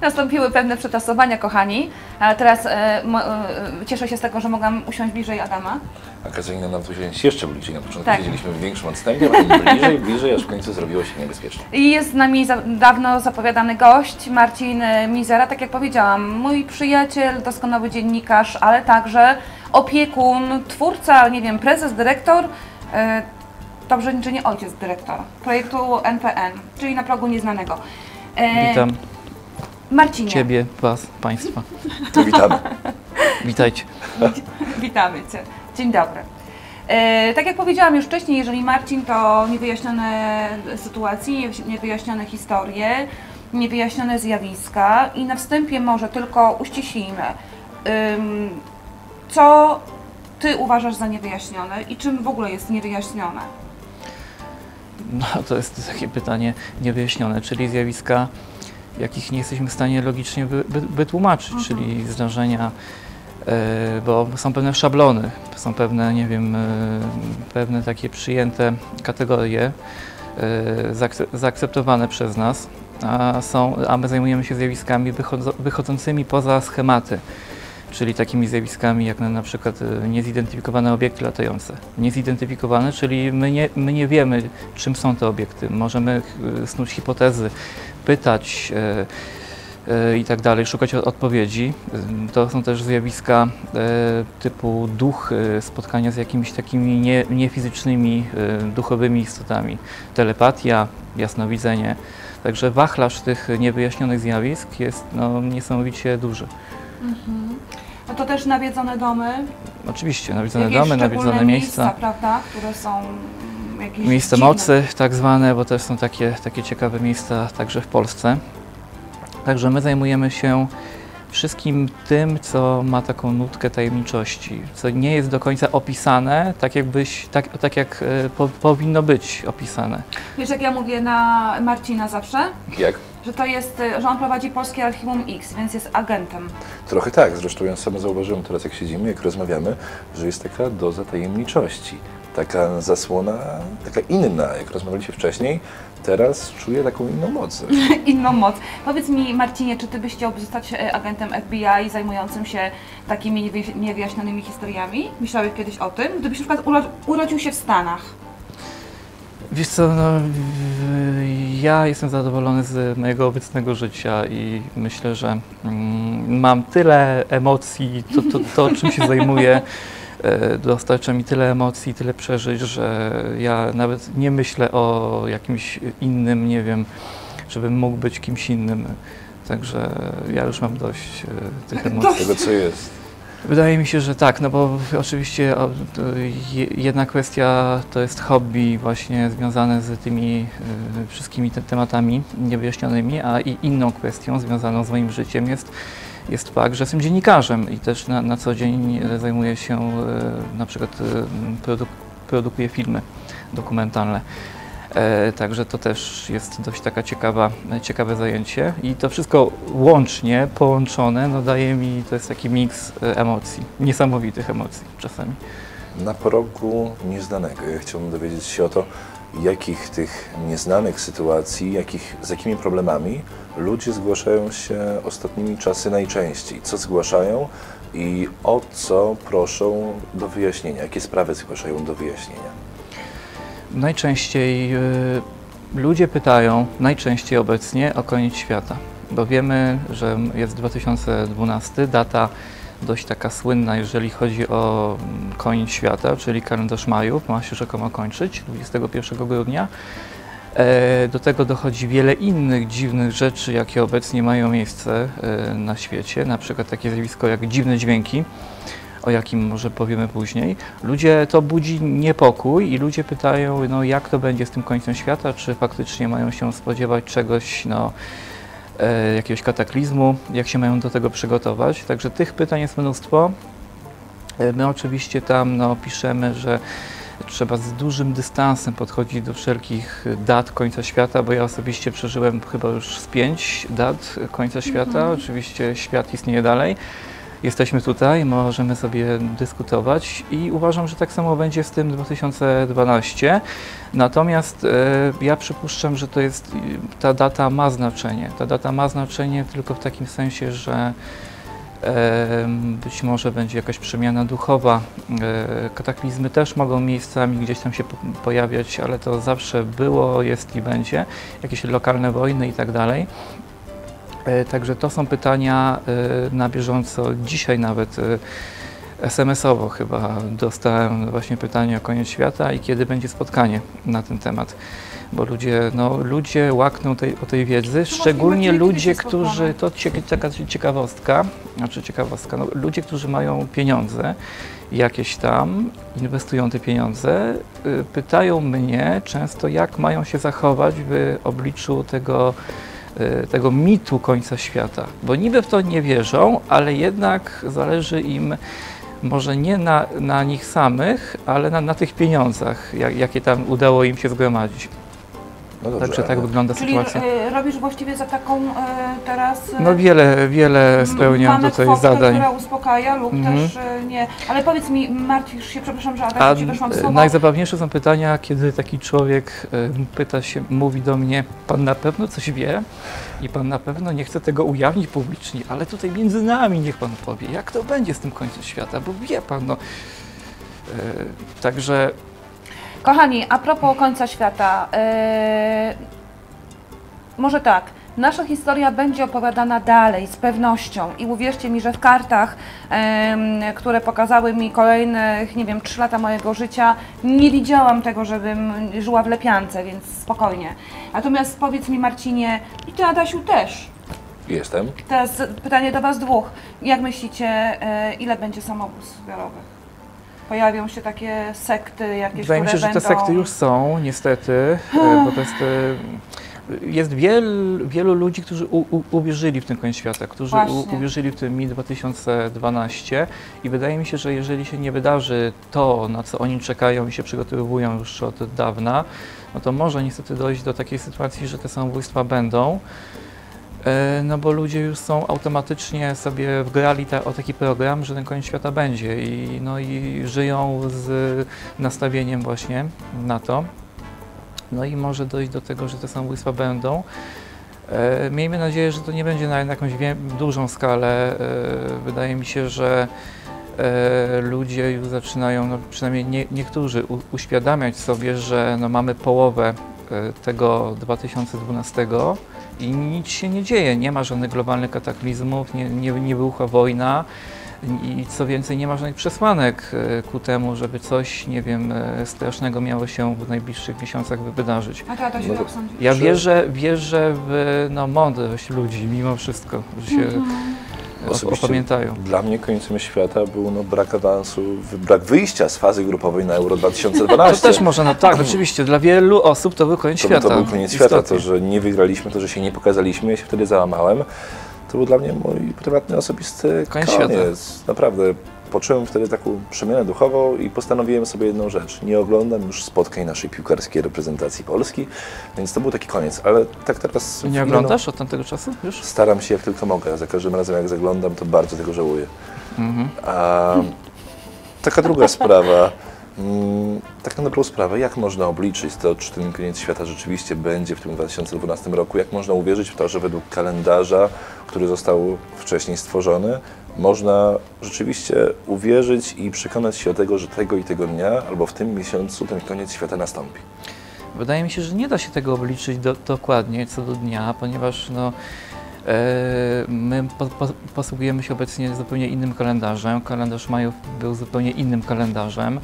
Nastąpiły pewne przetasowania, kochani. A teraz e, mo, e, cieszę się z tego, że mogłam usiąść bliżej Adama. A kazali nam tu siedzieć jeszcze bliżej. Na początku Tak. siedzieliśmy w większym odstępie, a bliżej, bliżej, aż w końcu zrobiło się niebezpiecznie. I jest z nami za, dawno zapowiadany gość, Marcin e, Mizera. Tak jak powiedziałam, mój przyjaciel, doskonały dziennikarz, ale także opiekun, twórca, nie wiem, prezes, dyrektor. E, dobrze, czy nie ojciec dyrektora projektu NPN, czyli na progu nieznanego. E, Witam Marcinie. Ciebie, Was, Państwa. To witamy. Witajcie. Witamy Cię. Dzień dobry. E, tak jak powiedziałam już wcześniej, jeżeli Marcin to niewyjaśnione sytuacje, niewyjaśnione historie, niewyjaśnione zjawiska i na wstępie może tylko uściślimy, ym, co Ty uważasz za niewyjaśnione i czym w ogóle jest niewyjaśnione? No to jest takie pytanie niewyjaśnione, czyli zjawiska, jakich nie jesteśmy w stanie logicznie wy, wy, wytłumaczyć, czyli zdarzenia, e, bo są pewne szablony, są pewne, nie wiem, e, pewne takie przyjęte kategorie, e, zaakce- zaakceptowane przez nas, a, są, a my zajmujemy się zjawiskami wychodzącymi poza schematy. Czyli takimi zjawiskami jak na, przykład e, niezidentyfikowane obiekty latające. Niezidentyfikowane, czyli my nie, my nie wiemy, czym są te obiekty. Możemy e, snuć hipotezy, pytać e, i tak dalej, szukać odpowiedzi. To są też zjawiska typu duch, e, spotkania z jakimiś takimi nie, niefizycznymi, duchowymi istotami. Telepatia, jasnowidzenie. Także wachlarz tych niewyjaśnionych zjawisk jest no, niesamowicie duży. No to też nawiedzone domy, Oczywiście, nawiedzone jakieś domy, nawiedzone miejsca, prawda, które są jakieś miejsca dziwne. mocy tak zwane, bo też są takie, takie ciekawe miejsca także w Polsce. Także my zajmujemy się wszystkim tym, co ma taką nutkę tajemniczości, co nie jest do końca opisane tak, jakbyś, tak, tak jak e, po, powinno być opisane. Wiesz, jak ja mówię na Marcina zawsze? Jak? Że to jest, y, że on prowadzi Polskie Archiwum X, więc jest agentem. Trochę tak. Zresztą ja sam zauważyłem teraz, jak siedzimy, jak rozmawiamy, że jest taka doza tajemniczości. Taka zasłona, taka inna. Jak rozmawialiśmy wcześniej, teraz czuję taką inną moc. Inną moc. Powiedz mi, Marcinie, czy ty byś chciał zostać e, agentem FBI zajmującym się takimi niewy- niewyjaśnionymi historiami? Myślałeś kiedyś o tym? Gdybyś na przykład uro- urodził się w Stanach. Wiesz co, no, ja jestem zadowolony z mojego obecnego życia i myślę, że mm, mam tyle emocji, to, to, to czym się zajmuję, e, dostarcza mi tyle emocji, tyle przeżyć, że ja nawet nie myślę o jakimś innym, nie wiem, żebym mógł być kimś innym. Także ja już mam dość e, tych emocji. Tego, co jest. Wydaje mi się, że tak, no bo oczywiście jedna kwestia to jest hobby właśnie związane z tymi y, wszystkimi te tematami niewyjaśnionymi, a i inną kwestią związaną z moim życiem jest, jest fakt, że jestem dziennikarzem i też na, na co dzień zajmuję się e, na przykład e, produ produkuję filmy dokumentalne. E, także to też jest dość taka ciekawa, ciekawe zajęcie i to wszystko łącznie, połączone, no daje mi, to jest taki miks e, emocji, niesamowitych emocji czasami. Na progu nieznanego. Ja chciałbym dowiedzieć się o to, jakich tych nieznanych sytuacji, jakich, z jakimi problemami ludzie zgłaszają się ostatnimi czasy najczęściej. Co zgłaszają i o co proszą do wyjaśnienia, jakie sprawy zgłaszają do wyjaśnienia. Najczęściej y, ludzie pytają, najczęściej obecnie o koniec świata, bo wiemy, że jest 2012, data dość taka słynna, jeżeli chodzi o mm, koniec świata, czyli kalendarz Majów, ma się rzekomo kończyć 21 grudnia. E, Do tego dochodzi wiele innych dziwnych rzeczy, jakie obecnie mają miejsce e, na świecie, na przykład takie zjawisko jak dziwne dźwięki, o jakim może powiemy później. Ludzie to budzi niepokój i ludzie pytają, no jak to będzie z tym końcem świata, czy faktycznie mają się spodziewać czegoś, no e, jakiegoś kataklizmu, jak się mają do tego przygotować. Także tych pytań jest mnóstwo. E, My oczywiście tam no, piszemy, że trzeba z dużym dystansem podchodzić do wszelkich dat końca świata, bo ja osobiście przeżyłem chyba już z pięć dat końca świata. Oczywiście świat istnieje dalej. Jesteśmy tutaj, możemy sobie dyskutować i uważam, że tak samo będzie z tym 2012. Natomiast e, ja przypuszczam, że to jest, ta data ma znaczenie. Ta data ma znaczenie tylko w takim sensie, że e, być może będzie jakaś przemiana duchowa. E, Kataklizmy też mogą miejscami gdzieś tam się po- pojawiać, ale to zawsze było, jest i będzie. Jakieś lokalne wojny i tak dalej. E, Także to są pytania e, na bieżąco. Dzisiaj nawet e, SMS-owo chyba dostałem właśnie pytanie o koniec świata i kiedy będzie spotkanie na ten temat. Bo ludzie, no, ludzie łakną tej, o tej wiedzy, szczególnie ludzie, którzy, to taka ciekawostka, znaczy ciekawostka, no, ludzie, którzy mają pieniądze jakieś tam, inwestują te pieniądze, pytają mnie często, jak mają się zachować w obliczu tego, tego mitu końca świata. Bo niby w to nie wierzą, ale jednak zależy im może nie na, na nich samych, ale na, na tych pieniądzach, jak, jakie tam udało im się zgromadzić. No dobrze, Także tak ale wygląda Czyli sytuacja. e, robisz właściwie za taką e, teraz... e, No wiele, wiele spełniam tutaj kwotkę, zadań. która uspokaja lub Mhm. też e, nie. Ale powiedz mi, martwisz się, przepraszam, że A ci weszłam w słowo. najzabawniejsze są pytania, kiedy taki człowiek e, pyta się, mówi do mnie, pan na pewno coś wie i pan na pewno nie chce tego ujawnić publicznie, ale tutaj między nami niech pan powie, jak to będzie z tym końcem świata, bo wie pan, no. E, Także Kochani, a propos końca świata, e, może tak, nasza historia będzie opowiadana dalej, z pewnością i uwierzcie mi, że w kartach, em, które pokazały mi kolejnych, nie wiem, 3 lata mojego życia, nie widziałam tego, żebym żyła w lepiance, więc spokojnie. Natomiast powiedz mi Marcinie, i Ty Adasiu też, jestem. teraz pytanie do Was dwóch, jak myślicie, e, ile będzie samobójstw zbiorowych? Pojawią się takie sekty jakieś, Wydaje mi się, że te będą... sekty już są, niestety, e, bo to jest, e, jest wiel, wielu ludzi, którzy u, u, uwierzyli w ten koniec świata, którzy u, uwierzyli w ten mi 2012 i wydaje mi się, że jeżeli się nie wydarzy to, na co oni czekają i się przygotowują już od dawna, no to może niestety dojść do takiej sytuacji, że te samobójstwa będą. E, No bo ludzie już są automatycznie sobie wgrali ta, o taki program, że ten koniec świata będzie i, no i żyją z nastawieniem właśnie na to. No i może dojść do tego, że te samobójstwa będą. E, Miejmy nadzieję, że to nie będzie na jakąś dużą skalę. E, Wydaje mi się, że ludzie już zaczynają, no przynajmniej nie, niektórzy, u, uświadamiać sobie, że no mamy połowę tego 2012 i nic się nie dzieje. Nie ma żadnych globalnych kataklizmów, nie, nie, nie wybuchła wojna i co więcej, nie ma żadnych przesłanek e, ku temu, żeby coś, nie wiem, e, strasznego miało się w najbliższych miesiącach wy- wydarzyć. A No to- jak sądzisz? Ja Że- wierzę, wierzę w no, mądrość ludzi mimo wszystko, że się Mhm. Osobiście opamiętają. Dla mnie końcem świata był no, brak awansu, brak wyjścia z fazy grupowej na Euro 2012. To też może, no tak, oczywiście, dla wielu osób to był koniec To, świata. to był koniec świata, istotnie. to, że nie wygraliśmy, to, że się nie pokazaliśmy, ja się wtedy załamałem. To był dla mnie mój prywatny, osobisty Koniec koniec. Naprawdę. Poczułem wtedy taką przemianę duchową i postanowiłem sobie jedną rzecz. Nie oglądam już spotkań naszej piłkarskiej reprezentacji Polski, więc to był taki koniec. Ale tak teraz... Nie oglądasz od tamtego czasu już? Staram się jak tylko mogę. Za każdym razem jak zaglądam, to bardzo tego żałuję. Mhm. A taka druga sprawa. Mm, Tak na dobrą sprawę, jak można obliczyć to, czy ten koniec świata rzeczywiście będzie w tym 2012 roku? Jak można uwierzyć w to, że według kalendarza, który został wcześniej stworzony, można rzeczywiście uwierzyć i przekonać się o tego, że tego i tego dnia, albo w tym miesiącu ten koniec świata nastąpi? Wydaje mi się, że nie da się tego obliczyć do, dokładnie co do dnia, ponieważ no, e, my po, po, posługujemy się obecnie zupełnie innym kalendarzem. Kalendarz Majów był zupełnie innym kalendarzem.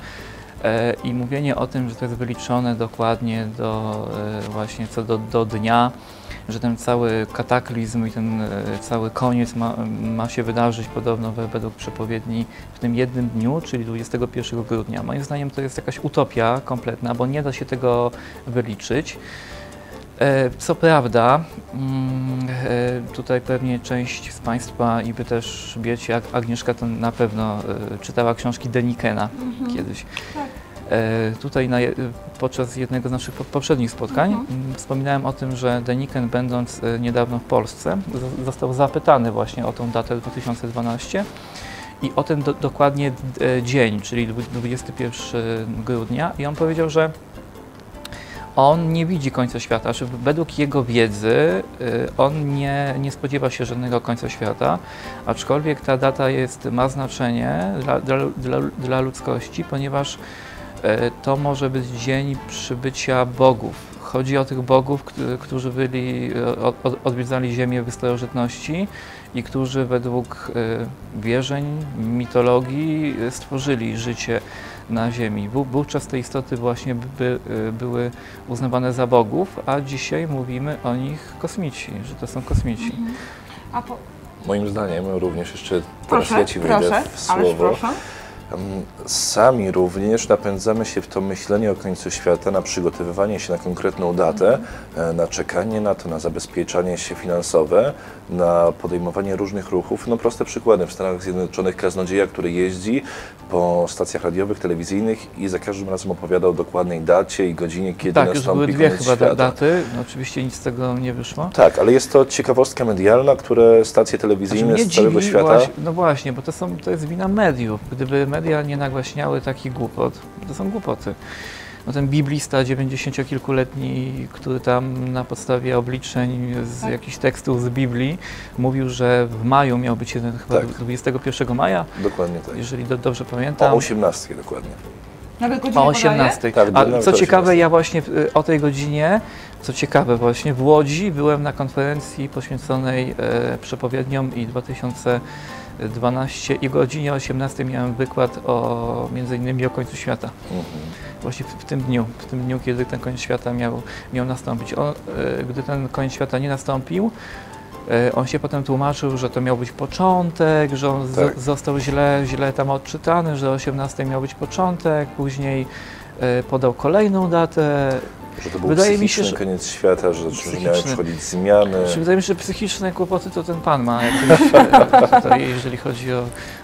E, I mówienie o tym, że to jest wyliczone dokładnie do e, właśnie co do, do dnia, że ten cały kataklizm i ten e, cały koniec ma, ma się wydarzyć podobno we, według przepowiedni w tym jednym dniu, czyli 21 grudnia. Moim zdaniem to jest jakaś utopia kompletna, bo nie da się tego wyliczyć. E, Co prawda, mm, e, tutaj pewnie część z Państwa i Wy też wiecie, Ag- Agnieszka to na pewno e, czytała książki Denikena Mhm. kiedyś. Tak. Tutaj na, podczas jednego z naszych po- poprzednich spotkań Mhm. wspominałem o tym, że Deniken będąc niedawno w Polsce został zapytany właśnie o tą datę 2012 i o ten do, dokładnie dzień, czyli dwu- 21 grudnia i on powiedział, że on nie widzi końca świata, że według jego wiedzy y, on nie, nie spodziewa się żadnego końca świata, aczkolwiek ta data jest, ma znaczenie dla, dla, dla, ludzkości, ponieważ y, to może być dzień przybycia bogów. Chodzi o tych bogów, któ- którzy byli, od, od- odwiedzali Ziemię w starożytności i którzy według y, wierzeń, mitologii stworzyli życie na Ziemi. Wó- Wówczas te istoty właśnie by, y, były uznawane za bogów, a dzisiaj mówimy o nich kosmici, że to są kosmici. A po, Moim zdaniem również jeszcze teraz proszę, ja Ci wejdę proszę, w ależ słowo. proszę. Sami również napędzamy się w to myślenie o końcu świata, na przygotowywanie się na konkretną datę, e, na czekanie na to, na zabezpieczanie się finansowe, na podejmowanie różnych ruchów. No proste przykłady. W Stanach Zjednoczonych kaznodzieja, który jeździ po stacjach radiowych, telewizyjnych i za każdym razem opowiada o dokładnej dacie i godzinie, kiedy tak, już nastąpi były dwie chyba świata. daty, no, oczywiście nic z tego nie wyszło. Tak, ale jest to ciekawostka medialna, które stacje telewizyjne Znaczy, z całego dziwi świata... Właśnie, no właśnie, bo to, są, to jest wina mediów. Gdyby media nie nagłaśniały takich głupot, to są głupoty. No ten biblista 90-kilkuletni, który tam na podstawie obliczeń z Tak. jakichś tekstów z Biblii mówił, że w maju miał być jeden, chyba Tak. 21 maja, Dokładnie tak. jeżeli do, dobrze O pamiętam. 18 dokładnie. Nawet godzinę O podaję? 18. Tak, A co o ciekawe, 18. ja właśnie y, o tej godzinie, co ciekawe właśnie, w Łodzi byłem na konferencji poświęconej e, przepowiedniom i 2012 i godzinie 18 miałem wykład o między innymi o końcu świata. Mhm. Właśnie w, w tym dniu, w tym dniu, kiedy ten koniec świata miał, miał nastąpić. On, e, gdy ten koniec świata nie nastąpił, e, on się potem tłumaczył, że to miał być początek, że on Tak. został źle, źle tam odczytany, że 18 miał być początek, później e, podał kolejną datę. Że to był Wydaje mi się, że- koniec świata, że, że miały przychodzić zmiany. Wydaje mi się, że psychiczne kłopoty to ten pan ma, jakieś, tutaj, jeżeli chodzi o,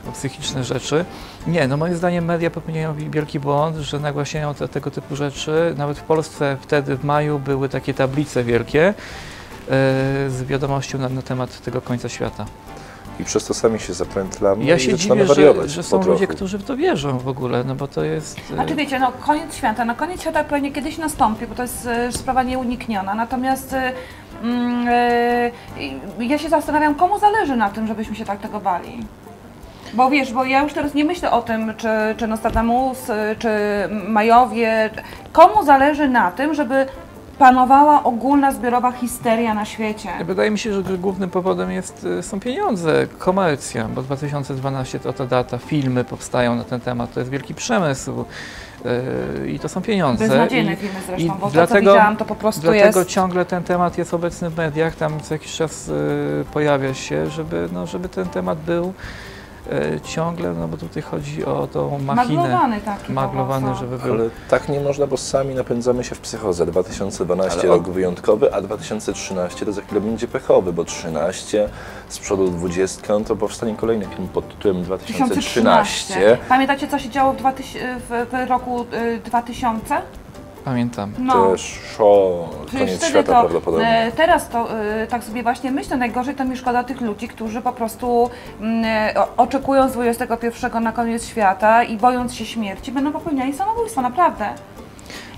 o psychiczne rzeczy. Nie, no moim zdaniem media popełniają wi- wielki błąd, że nagłaśniają te, tego typu rzeczy. Nawet w Polsce wtedy w maju były takie tablice wielkie e, z wiadomością na, na temat tego końca świata. I przez to sami się zapętlamy Ja i się zaczynamy dziwię, że, wariować że po są ludzie, którzy w to wierzą w ogóle, no bo to jest... Znaczy wiecie, no koniec świata, no koniec świata pewnie kiedyś nastąpi, bo to jest e, sprawa nieunikniona, natomiast e, mm, i- ja się zastanawiam, komu zależy na tym, żebyśmy się tak tego bali. Bo wiesz, bo ja już teraz nie myślę o tym, czy, czy Nostradamus, czy Majowie, komu zależy na tym, żeby panowała ogólna zbiorowa histeria na świecie. Wydaje mi się, że głównym powodem jest, y, są pieniądze, komercja, bo 2012 to ta data, filmy powstają na ten temat, to jest wielki przemysł yy, i to są pieniądze. Beznadziejne I, filmy zresztą, i bo to dlatego- widziałam to po prostu Dlatego jest... ciągle ten temat jest obecny w mediach, tam co jakiś czas y, pojawia się, żeby, no, żeby ten temat był y, ciągle, no bo tutaj chodzi o tą machinę, Maglowany taki maglowany, żeby był. Ale tak nie można, bo sami napędzamy się w psychozę. 2012 Ale rok wyjątkowy, a 2013 to za chwilę będzie pechowy, bo 13 z przodu 20 no to powstanie kolejny film pod tytułem 2013. Pamiętacie, co się działo w, 2000, w, w roku y, 2000? Pamiętam. No. Też koniec wtedy świata to, prawdopodobnie. e, teraz to e, tak sobie właśnie myślę, najgorzej to mi szkoda tych ludzi, którzy po prostu mm, e, o- oczekując 21 na koniec świata i bojąc się śmierci, będą popełniali samobójstwo, naprawdę.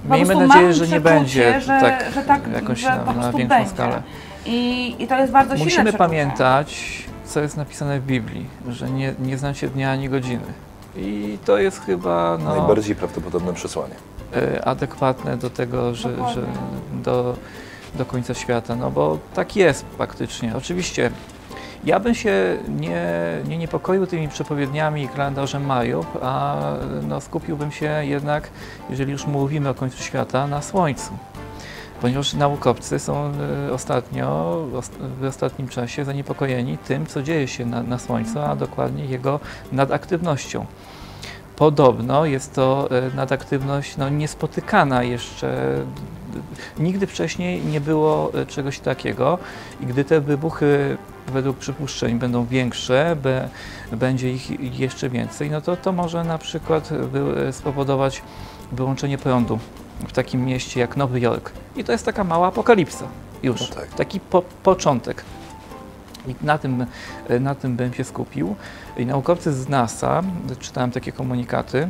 Po Miejmy nadzieję, że nie będzie że, tak, że tak jakoś że na, na większą będzie. skalę. I, I to jest bardzo silne Musimy pamiętać, co jest napisane w Biblii, że nie, nie znacie dnia ani godziny. I to jest chyba no, Najbardziej prawdopodobne przesłanie. E, adekwatne do tego, że, że do, do końca świata. No bo tak jest faktycznie. Oczywiście ja bym się nie, nie niepokoił tymi przepowiedniami i kalendarzem Majów, a no, skupiłbym się jednak, jeżeli już mówimy o końcu świata, na Słońcu. Ponieważ naukowcy są e, ostatnio, os- w ostatnim czasie zaniepokojeni tym, co dzieje się na, na Słońcu, a dokładnie jego nadaktywnością. Podobno jest to e, nadaktywność no, niespotykana jeszcze. Nigdy wcześniej nie było e, czegoś takiego i gdy te wybuchy według przypuszczeń będą większe, be, będzie ich jeszcze więcej, no to to może na przykład wy, spowodować wyłączenie prądu w takim mieście jak Nowy Jork. I to jest taka mała apokalipsa już, No tak. taki po, początek. I na tym, e, na tym bym się skupił. I naukowcy z NASA, czytałem takie komunikaty,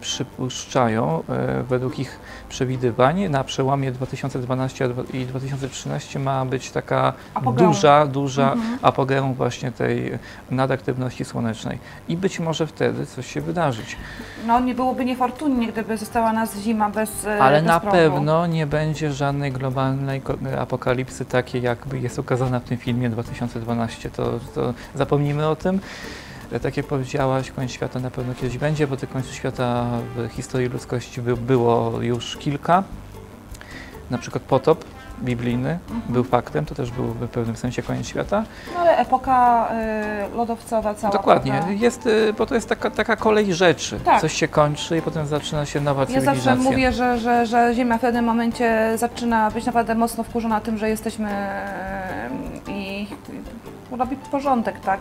przypuszczają, e, według ich przewidywań, na przełomie 2012 i 2013 ma być taka Apogeum. duża, duża Mhm. apogeum właśnie tej nadaktywności słonecznej. I być może wtedy coś się wydarzyć. No nie byłoby niefortunnie, gdyby została nas zima bez e, Ale bez na prądu. pewno nie będzie żadnej globalnej apokalipsy takiej, jakby jest ukazana w tym filmie 2012. To, to zapomnijmy o tym. E, Tak jak powiedziałaś, koniec świata na pewno kiedyś będzie, bo tych końców świata w historii ludzkości by, było już kilka. Na przykład potop biblijny Mhm. był faktem, to też był w pewnym sensie koniec świata. No ale epoka y, lodowcowa cała. Dokładnie, prawda? jest, y, bo to jest taka, taka kolej rzeczy. Tak. Coś się kończy i potem zaczyna się nowa Ja cywilizacja. zawsze mówię, że, że, że Ziemia w pewnym momencie zaczyna być naprawdę mocno wkurzona tym, że jesteśmy y, i i robi porządek, tak?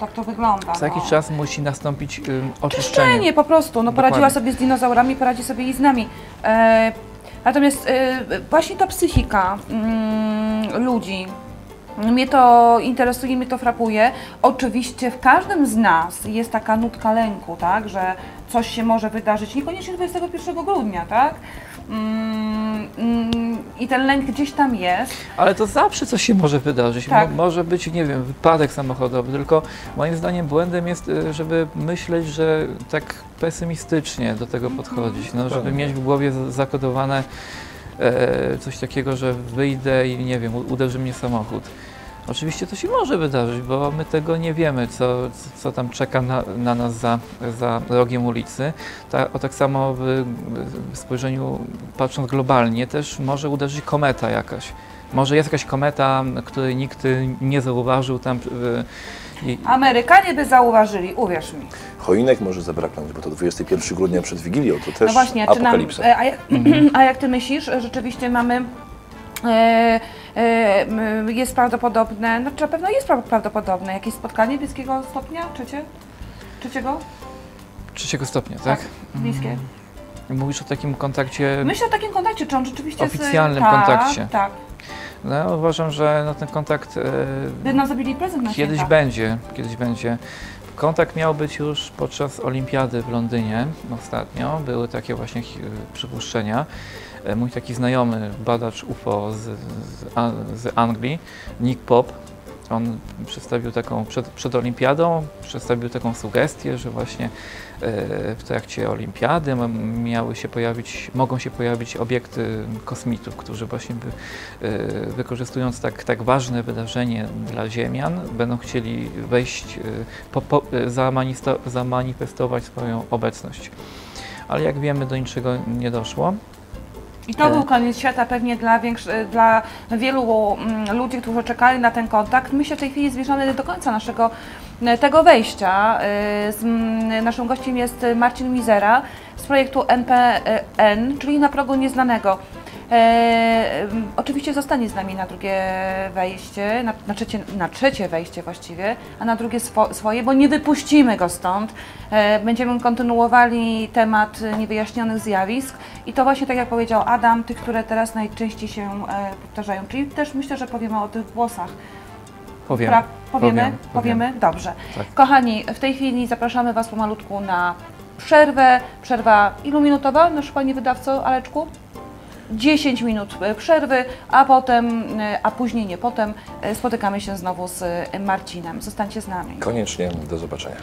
Tak to wygląda. Za jakiś no. czas musi nastąpić ym, oczyszczenie. Czyszczenie po prostu. No, poradziła Dokładnie. sobie z dinozaurami, poradzi sobie i z nami. E, natomiast e, właśnie ta psychika mm, ludzi, mnie to interesuje, mnie to frapuje. Oczywiście w każdym z nas jest taka nutka lęku, tak, że coś się może wydarzyć, niekoniecznie 21 grudnia, tak? Mm, mm, I ten lęk gdzieś tam jest. Ale to zawsze coś się może wydarzyć. Tak. Mo- może być, nie wiem, wypadek samochodowy, tylko moim zdaniem błędem jest, y, żeby myśleć, że tak pesymistycznie do tego podchodzić. No, żeby mieć w głowie zakodowane e, coś takiego, że wyjdę i nie wiem, uderzy mnie samochód. Oczywiście to się może wydarzyć, bo my tego nie wiemy, co, co tam czeka na, na nas za, za rogiem ulicy. Ta, o tak samo w, w spojrzeniu, patrząc globalnie, też może uderzyć kometa jakaś. Może jest jakaś kometa, której nikt nie zauważył tam. i- Amerykanie by zauważyli, uwierz mi. Choinek może zabraknąć, bo to 21 grudnia przed Wigilią, to też No właśnie, czy nam, apokalipsa. e, a, jak, a jak ty myślisz, rzeczywiście mamy, jest prawdopodobne, znaczy na pewno jest pra- prawdopodobne, jakieś spotkanie bliskiego stopnia, trzecie? Trzeciego? Trzeciego stopnia, tak? Bliskie. Mówisz o takim kontakcie. Myślę o takim kontakcie, czy on rzeczywiście jest... Oficjalnym tak, kontakcie. Tak, No, uważam, że no, ten kontakt e, by nam zrobili prezent na kiedyś święta. będzie. Kiedyś będzie. Kontakt miał być już podczas olimpiady w Londynie ostatnio. Były takie właśnie chi- przypuszczenia. E, Mój taki znajomy, badacz UFO z, z, z Anglii, Nick Pop, on przedstawił taką, przed, przed olimpiadą, przedstawił taką sugestię, że właśnie e, w trakcie olimpiady miały się pojawić, mogą się pojawić obiekty kosmitów, którzy właśnie by, e, wykorzystując tak, tak ważne wydarzenie dla Ziemian, będą chcieli wejść, po, po, zamanifestować swoją obecność. Ale jak wiemy, do niczego nie doszło. I to był koniec świata pewnie dla, dla wielu mm, ludzi, którzy czekali na ten kontakt. Myślę, że w tej chwili zbliżamy do końca naszego e, tego wejścia. E, Z, mm, naszym gościem jest Marcin Mizera z projektu NPN, czyli na progu nieznanego. E, oczywiście zostanie z nami na drugie wejście, na, na, trzecie, na trzecie wejście właściwie, a na drugie swo, swoje, bo nie wypuścimy go stąd. E, będziemy kontynuowali temat niewyjaśnionych zjawisk i to właśnie tak jak powiedział Adam, tych, które teraz najczęściej się e, powtarzają. Czyli też myślę, że powiemy o tych włosach. Powiem. Pra- powiemy? powiem, Powiemy? Dobrze. Tak. Kochani, w tej chwili zapraszamy Was pomalutku na przerwę. Przerwa ilu minutowa, nasz Panie Wydawco Aleczku? 10 minut e, przerwy, a potem, e, a później nie potem, e, spotykamy się znowu z Marcinem. Zostańcie z nami. Koniecznie, do zobaczenia.